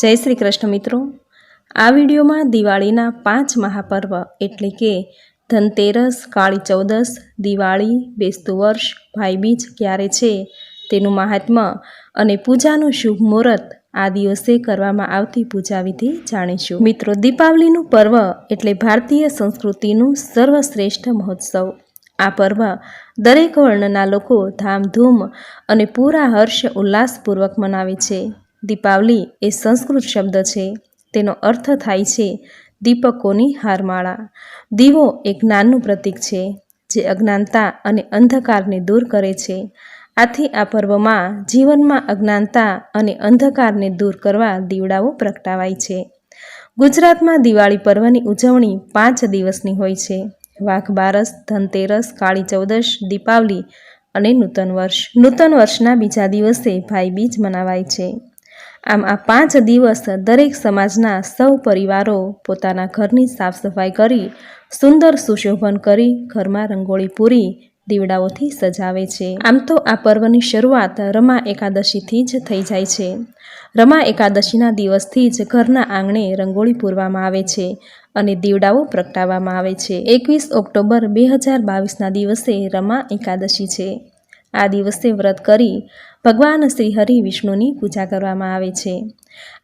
જય શ્રી કૃષ્ણ મિત્રો. આ વિડીયોમાં દિવાળીના પાંચ મહાપર્વ એટલે કે ધનતેરસ, કાળી ચૌદસ, દિવાળી, બેસતું વર્ષ, ભાઈબીજ ક્યારે છે તેનું મહાત્મ્ય અને પૂજાનું શુભ મુહૂર્ત આ દિવસે કરવામાં આવતી પૂજા વિધિ જાણીશું. મિત્રો, દીપાવલીનું પર્વ એટલે ભારતીય સંસ્કૃતિનું સર્વશ્રેષ્ઠ મહોત્સવ. આ પર્વ દરેક વર્ણના લોકો ધામધૂમ અને પૂરા હર્ષ ઉલ્લાસપૂર્વક મનાવે છે. દીપાવલી એ સંસ્કૃત શબ્દ છે. તેનો અર્થ થાય છે દીપકોની હારમાળા. દીવો એક જ્ઞાનનું પ્રતીક છે, જે અજ્ઞાનતા અને અંધકારને દૂર કરે છે. આથી આ પર્વમાં જીવનમાં અજ્ઞાનતા અને અંધકારને દૂર કરવા દીવડાઓ પ્રગટાવાય છે. ગુજરાતમાં દિવાળી પર્વની ઉજવણી પાંચ દિવસની હોય છે. વાઘ બારસ, ધનતેરસ, કાળી ચૌદશ, દીપાવલી અને નૂતન વર્ષ. નૂતન વર્ષના બીજા દિવસે ભાઈબીજ મનાવાય છે. આમ આ પાંચ દિવસ દરેક સમાજના સૌ પરિવારો પોતાના ઘરની સાફ સફાઈ કરી, સુંદર સુશોભન કરી, ઘરમાં રંગોળી પૂરી, દીવડાઓથી સજાવે છે. આમ તો આ પર્વની શરૂઆત રમા એકાદશીથી જ થઈ જાય છે. રમા એકાદશીના દિવસથી જ ઘરના આંગણે રંગોળી પૂરવામાં આવે છે અને દીવડાઓ પ્રગટાવવામાં આવે છે. એકવીસ ઓક્ટોબર બે હજાર બાવીસના દિવસે રમા એકાદશી છે. આ દિવસે વ્રત કરી ભગવાન શ્રી હરિ વિષ્ણુની પૂજા કરવામાં આવે છે.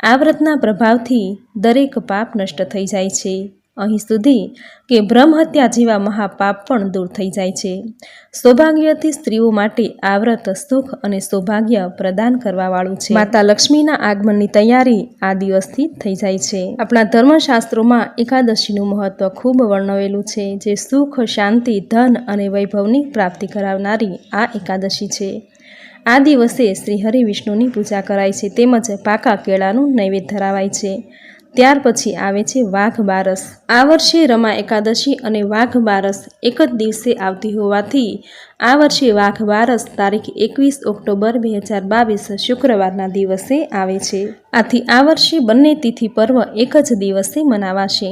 આ વ્રતના પ્રભાવથી દરેક પાપ નષ્ટ થઈ જાય છે. અહીં સુધી કે બ્રહ્મહત્યા જેવા મહાપાપ પણ દૂર થઈ જાય છે. સૌભાગ્યથી સ્ત્રીઓ માટે આ વ્રત સુખ અને સૌભાગ્ય પ્રદાન કરવાવાળું છે. માતા લક્ષ્મીના આગમનની તૈયારી આ દિવસથી થઈ જાય છે. આપણા ધર્મશાસ્ત્રોમાં એકાદશીનું મહત્વ ખૂબ વર્ણવેલું છે, જે સુખ, શાંતિ, ધન અને વૈભવની પ્રાપ્તિ કરાવનારી આ એકાદશી છે. આ દિવસે શ્રી હરિ વિષ્ણુની પૂજા કરાય છે તેમજ પાકા કેળાનું નૈવેદ્ય ધરાવાય છે. ત્યાર પછી આવે છે વાઘ બારસ. આ વર્ષે રમા એકાદશી અને વાઘ બારસ એક જ દિવસે આવતી હોવાથી આ વર્ષે વાઘ બારસ તારીખ એકવીસ ઓક્ટોબર બે હજાર બાવીસ શુક્રવારના દિવસે આવે છે. આથી આ વર્ષે બંને તિથિ પર્વ એક જ દિવસે મનાવાશે.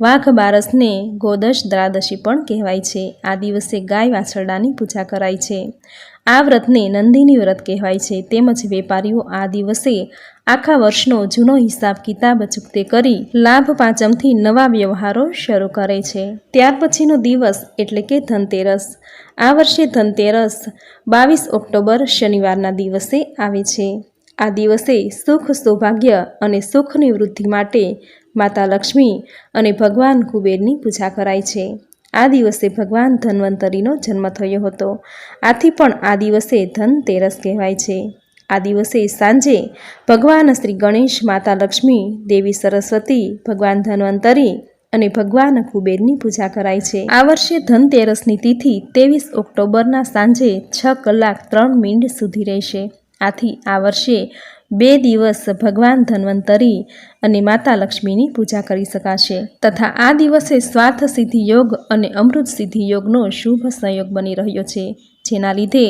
વાઘ બારસને ગોદશ દ્વાદશી પણ કહેવાય છે. આ દિવસે ગાય વાછરડાની પૂજા કરાય છે. આ વ્રતને નંદીની વ્રત કહેવાય છે. તેમજ વેપારીઓ આ દિવસે આખા વર્ષનો જૂનો હિસાબ કિતાબ ચૂકતે કરી લાભ પાંચમથી નવા વ્યવહારો શરૂ કરે છે. ત્યાર પછીનો દિવસ એટલે કે ધનતેરસ. આ વર્ષે ધનતેરસ બાવીસ ઓક્ટોબર શનિવારના દિવસે આવે છે. આ દિવસે સુખ, સૌભાગ્ય અને સુખની વૃદ્ધિ માટે માતા લક્ષ્મી અને ભગવાન કુબેરની પૂજા કરાય છે. આ દિવસે ભગવાન ધન્વંતરીનો જન્મ થયો હતો. આથી પણ આ દિવસે ધનતેરસ કહેવાય છે. આ દિવસે સાંજે ભગવાન શ્રી ગણેશ માતા લક્ષ્મી, દેવી સરસ્વતી, ભગવાન ધન્વંતરી અને ભગવાન કુબેરની પૂજા કરાય છે. આ વર્ષે ધનતેરસની તિથિ ત્રેવીસ ઓક્ટોબરના સાંજે છ કલાક ત્રણ મિનિટ સુધી રહેશે. આથી આ વર્ષે બે દિવસ ભગવાન ધન્વંતરી અને માતા લક્ષ્મીની પૂજા કરી શકાશે. તથા આ દિવસે સ્વાર્થ સિદ્ધિ યોગ અને અમૃત સિદ્ધિ યોગનો શુભ સંયોગ બની રહ્યો છે, જેના લીધે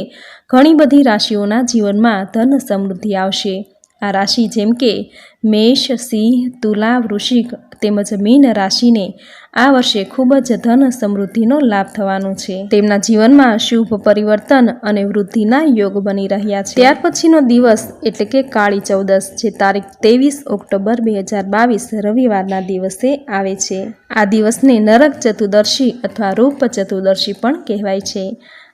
ઘણી બધી રાશિઓના જીવનમાં ધન સમૃદ્ધિ આવશે. આ રાશિ જેમ કે મેષ, સિંહ, તુલા, વૃશ્ચિક તેમજ મીન રાશિને આ વર્ષે ખૂબ જ ધન સમૃદ્ધિનો લાભ થવાનો છે. તેમના જીવનમાં શુભ પરિવર્તન અને વૃદ્ધિના યોગ બની રહ્યા છે. ત્યાર પછીનો દિવસ એટલે કે કાળી ચૌદસ, જે તારીખ ત્રેવીસ ઓક્ટોબર બે હજાર બાવીસ, રવિવારના દિવસે આવે છે. આ દિવસને નરક ચતુર્દશી અથવા રૂપ ચતુર્દશી પણ કહેવાય છે.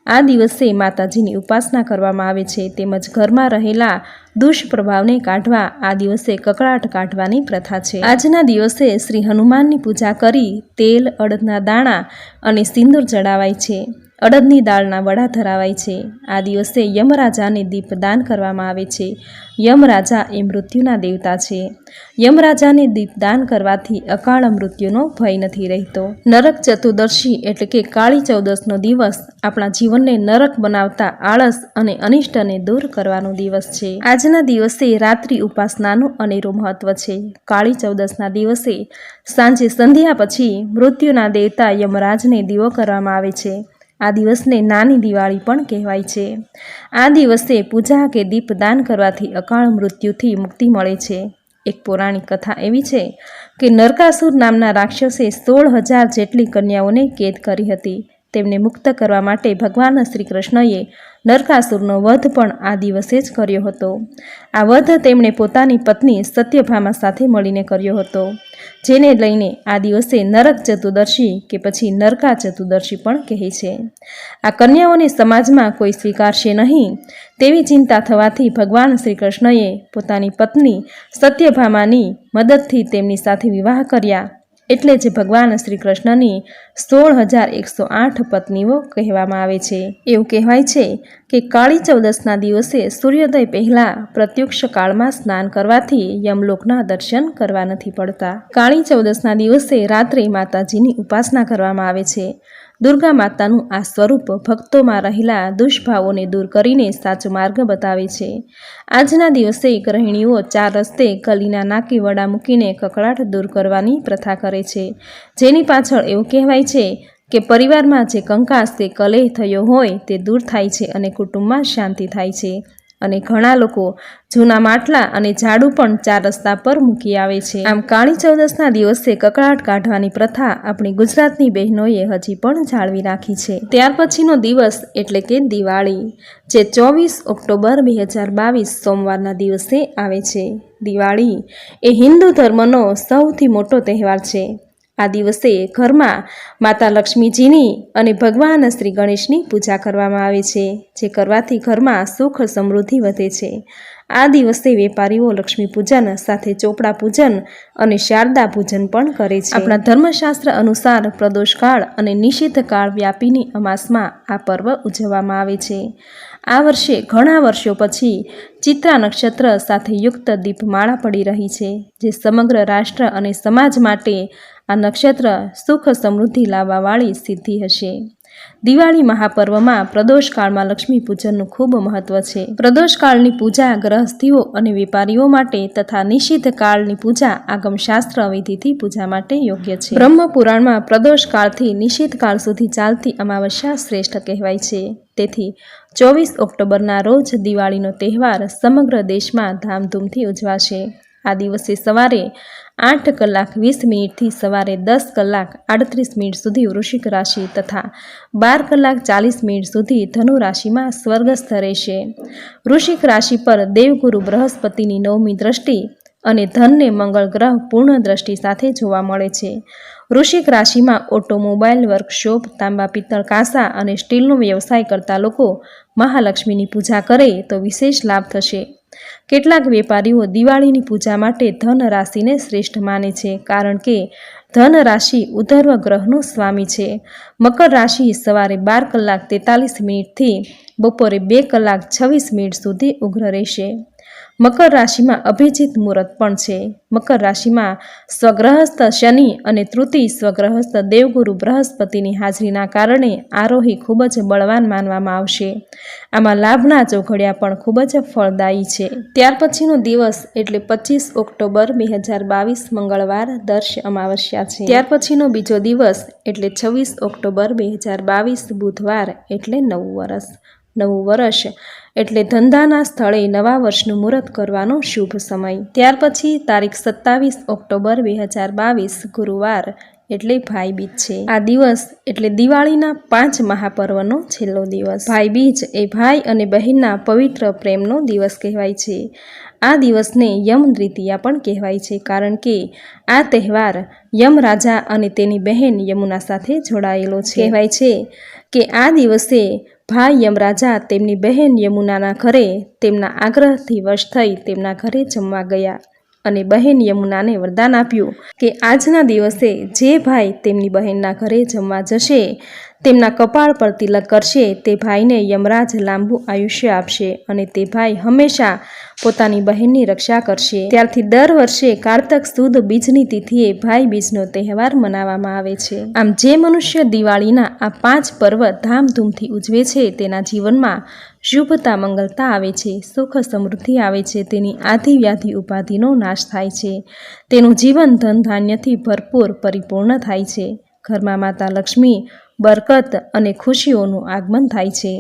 આ દિવસે માતાજીની ઉપાસના કરવામાં આવે છે તેમજ ઘરમાં રહેલા દુષ્પ્રભાવને કાઢવા આ દિવસે કકળાટ કાઢવાની પ્રથા છે. આજના દિવસે શ્રી હનુમાનની પૂજા કરી તેલ, અડદના દાણા અને સિંદૂર ચડાવાય છે. અડદની દાળના વડા ધરાવાય છે. આ દિવસે યમરાજાને દીપદાન કરવામાં આવે છે. યમરાજા એ મૃત્યુના દેવતા છે. યમરાજાને દીપદાન કરવાથી અકાળ મૃત્યુનો ભય નથી રહેતો. નરક ચતુર્દશી એટલે કે કાળી ચૌદસનો દિવસ આપણા જીવનને નરક બનાવતા આળસ અને અનિષ્ટને દૂર કરવાનો દિવસ છે. આજના દિવસે રાત્રિ ઉપાસનાનું અનેરું મહત્વ છે. કાળી ચૌદસના દિવસે સાંજે સંધ્યા પછી મૃત્યુના દેવતા યમરાજને દીવો કરવામાં આવે છે. આ દિવસને નાની દિવાળી પણ કહેવાય છે. આ દિવસે પૂજા કે દીપદાન કરવાથી અકાળ મૃત્યુથી મુક્તિ મળે છે. એક પૌરાણિક કથા એવી છે કે નરકાસુર નામના રાક્ષસે સોળ હજાર જેટલી કન્યાઓને કેદ કરી હતી. તેમને મુક્ત કરવા માટે ભગવાન શ્રી કૃષ્ણએ નરકાસુરનો વધ પણ આ દિવસે જ કર્યો હતો. આ વધ તેમણે પોતાની પત્ની સત્યભામા સાથે મળીને કર્યો હતો, જેને લઈને આ દિવસે નરક ચતુર્દશી કે પછી નરકા ચતુર્દશી પણ કહે છે. આ કન્યાઓને સમાજમાં કોઈ સ્વીકારશે નહીં તેવી ચિંતા થવાથી ભગવાન શ્રી કૃષ્ણએ પોતાની પત્ની સત્યભામાની મદદથી તેમની સાથે વિવાહ કર્યા એટલે જે ભગવાન શ્રી કૃષ્ણની સોળ હજાર એકસો આઠ પત્નીઓ કહેવામાં આવે છે. એવું કહેવાય છે કે કાળી ચૌદસના દિવસે સૂર્યોદય પહેલાં પ્રત્યુક્ષ કાળમાં સ્નાન કરવાથી યમલોકના દર્શન કરવા નથી પડતા. કાળી ચૌદસના દિવસે રાત્રે માતાજીની ઉપાસના કરવામાં આવે છે. દુર્ગા માતાનું આ સ્વરૂપ ભક્તોમાં રહેલા દુષ્ભાવોને દૂર કરીને સાચો માર્ગ બતાવે છે. આજના દિવસે ગૃહિણીઓ ચાર રસ્તે કલીના નાકી વડા મૂકીને કકળાટ દૂર કરવાની પ્રથા કરે છે. જેની પાછળ એવું કહેવાય છે કે પરિવારમાં જે કંકાસ તે કલેહ થયો હોય તે દૂર થાય છે અને કુટુંબમાં શાંતિ થાય છે. અને ઘણા લોકો જૂના માટલા અને ઝાડુ પણ ચાર રસ્તા પર મૂકી આવે છે. આમ કાળી ચૌદસના દિવસે કકળાટ કાઢવાની પ્રથા આપણી ગુજરાતની બહેનોએ હજી પણ જાળવી રાખી છે. ત્યાર પછીનો દિવસ એટલે કે દિવાળી, જે ચોવીસ ઓક્ટોબર બે હજાર બાવીસ સોમવારના દિવસે આવે છે. દિવાળી એ હિન્દુ ધર્મનો સૌથી મોટો તહેવાર છે. આ દિવસે ઘરમાં માતા લક્ષ્મીજીની અને ભગવાન શ્રી ગણેશની પૂજા કરવામાં આવે છે, જે કરવાથી ઘરમાં સુખ સમૃદ્ધિ વધે છે. આ દિવસે વેપારીઓ લક્ષ્મી પૂજન સાથે ચોપડા પૂજન અને શારદા પૂજન પણ કરે છે. આપણા ધર્મશાસ્ત્ર અનુસાર પ્રદોષકાળ અને નિષિદ્ધ કાળ વ્યાપીની અમાસમાં આ પર્વ ઉજવવામાં આવે છે. આ વર્ષે ઘણા વર્ષો પછી ચિત્રા નક્ષત્ર સાથે યુક્ત દીપમાળા પડી રહી છે, જે સમગ્ર રાષ્ટ્ર અને સમાજ માટે આ નક્ષત્ર સુખ સમૃદ્ધિ લાવવાવાળી સિદ્ધિ હશે. દિવાળી મહાપર્વમાં પ્રદોષકાળમાં લક્ષ્મી પૂજનનું ખૂબ મહત્વ છે. પ્રદોષકાળની પૂજા ગ્રહસ્થીઓ અને વેપારીઓ માટે તથા નિષિદ્ધ કાળની પૂજા આગમશાસ્ત્ર વિધિથી પૂજા માટે યોગ્ય છે. બ્રહ્મપુરાણમાં પ્રદોષકાળથી નિષિદ્ધ કાળ સુધી ચાલતી અમાવસ્યા શ્રેષ્ઠ કહેવાય છે. તેથી ચોવીસ ઓક્ટોબરના રોજ દિવાળીનો તહેવાર સમગ્ર દેશમાં ધામધૂમથી ઉજવાશે. આ દિવસે સવારે આઠ કલાક વીસ મિનિટથી સવારે દસ કલાક આડત્રીસ મિનિટ સુધી વૃશ્ચિક રાશિ તથા બાર કલાક ચાલીસ મિનિટ સુધી ધનુ રાશિમાં સ્વર્ગસ્થ રહેશે. વૃશ્ચિક રાશિ પર દેવગુરુ બૃહસ્પતિની નવમી દ્રષ્ટિ અને ધનને મંગળ ગ્રહ પૂર્ણ દ્રષ્ટિ સાથે જોવા મળે છે. વૃશ્ચિક રાશિમાં ઓટોમોબાઈલ વર્કશોપ, તાંબા પિત્તળ કાંસા અને સ્ટીલનો વ્યવસાય કરતા લોકો મહાલક્ષ્મીની પૂજા કરે તો વિશેષ લાભ થશે. કેટલાક વેપારીઓ દિવાળીની પૂજા માટે ધન રાશિને શ્રેષ્ઠ માને છે, કારણ કે ધન રાશિ ઉધર્વ ગ્રહનું સ્વામી છે. મકર રાશિ સવારે બાર કલાક તેતાલીસ મિનિટથી બપોરે બે કલાક છવ્વીસ મિનિટ સુધી ઉગ્ર રહેશે. મકર રાશિમાં અભિજીત મુહૂર્ત પણ છે. મકર રાશિમાં સ્વગ્રહસ્થ શનિ અને તૃતીય સ્વગ્રહસ્થ દેવગુરુ બૃહસ્પતિની હાજરીના કારણે આરોહી ખૂબ જ બળવાન માનવામાં આવશે. આમાં લાભના ચોઘડિયા પણ ખૂબ જ ફળદાયી છે. ત્યાર પછીનો દિવસ એટલે પચીસ ઓક્ટોબર બે હજાર બાવીસ મંગળવાર દર્શ અમાવસ્યા છે. ત્યાર પછીનો બીજો દિવસ એટલે છવ્વીસ ઓક્ટોબર બે હજાર બાવીસ બુધવાર એટલે નવું વર્ષ નવું વર્ષ એટલે ધંધાના સ્થળે નવા વર્ષનું મુહૂર્ત કરવાનો શુભ સમય. ત્યાર પછી તારીખ સત્તાવીસ ઓક્ટોબર બે હજાર બાવીસ ગુરુવાર. એટલે ભાઈબીજ છે. આ દિવસ એટલે દિવાળીના પાંચ મહાપર્વનો છેલ્લો દિવસ. ભાઈબીજ એ ભાઈ અને બહેનના પવિત્ર પ્રેમનો દિવસ કહેવાય છે. આ દિવસને યમ દ્વિતીયા પણ કહેવાય છે કારણ કે આ તહેવાર યમ રાજા અને તેની બહેન યમુના સાથે જોડાયેલો છે. કહેવાય છે કે આ દિવસે ભાઈ યમરાજા તેમની બહેન યમુનાના ઘરે તેમના આગ્રહથી વશ થઈ તેમના ઘરે જમવા ગયા. અને બહેન યમુનાને વરદાન આપ્યું કે આજના દિવસે જે ભાઈ તેમની બહેનના ઘરે જમવા જશે તેમના કપાળ પર તિલક કરશે, તે ભાઈને યમરાજ લાંબુ આયુષ્ય આપશે અને તે ભાઈ હંમેશા પોતાની બહેનની રક્ષા કરશે. ત્યારથી દર વર્ષે કારતક સુદ બીજની તિથિએ ભાઈ બીજનો તહેવાર મનાવવામાં આવે છે. આમ જે મનુષ્ય દિવાળીના આ પાંચ પર્વ ધામધૂમથી ઉજવે છે, તેના જીવનમાં શુભતા, મંગલતા આવે છે, સુખ, સમૃદ્ધિ આવે છે, તેની આધિ વ્યાધિ ઉપાધિનો નાશ થાય છે. તેનું જીવન ધન ધાન્યથી ભરપૂર પરિપૂર્ણ થાય છે. ઘરમાં માતા લક્ષ્મી બરકત અને ખુશીઓનું આગમન થાય છે.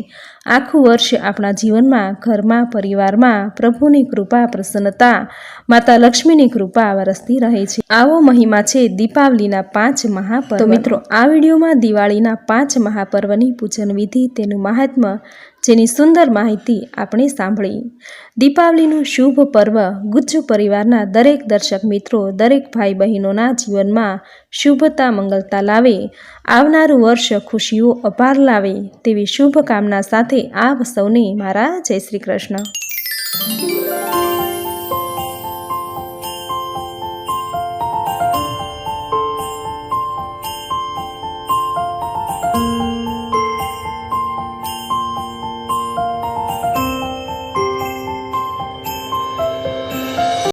આખું વર્ષ આપણા જીવનમાં, ઘરમાં, પરિવારમાં પ્રભુની કૃપા, પ્રસન્નતા, માતા લક્ષ્મીની કૃપા વરસતી રહે છે. આવો મહિમા છે દીપાવલીના પાંચ મહાપર્વ. મિત્રો, આ વિડીયોમાં દિવાળીના પાંચ મહાપર્વની પૂજન વિધિ તેનું મહાત્મ્ય જેની સુંદર માહિતી આપણે સાંભળી. દીપાવલીનું શુભ પર્વ ગુજ્જુ પરિવારના દરેક દર્શક મિત્રો, દરેક ભાઈ બહેનોના જીવનમાં શુભતા, મંગલતા લાવે, આવનારું વર્ષ ખુશીઓ અપાર લાવે તેવી શુભકામના સાથે આપ સૌને મારા જય શ્રી કૃષ્ણ.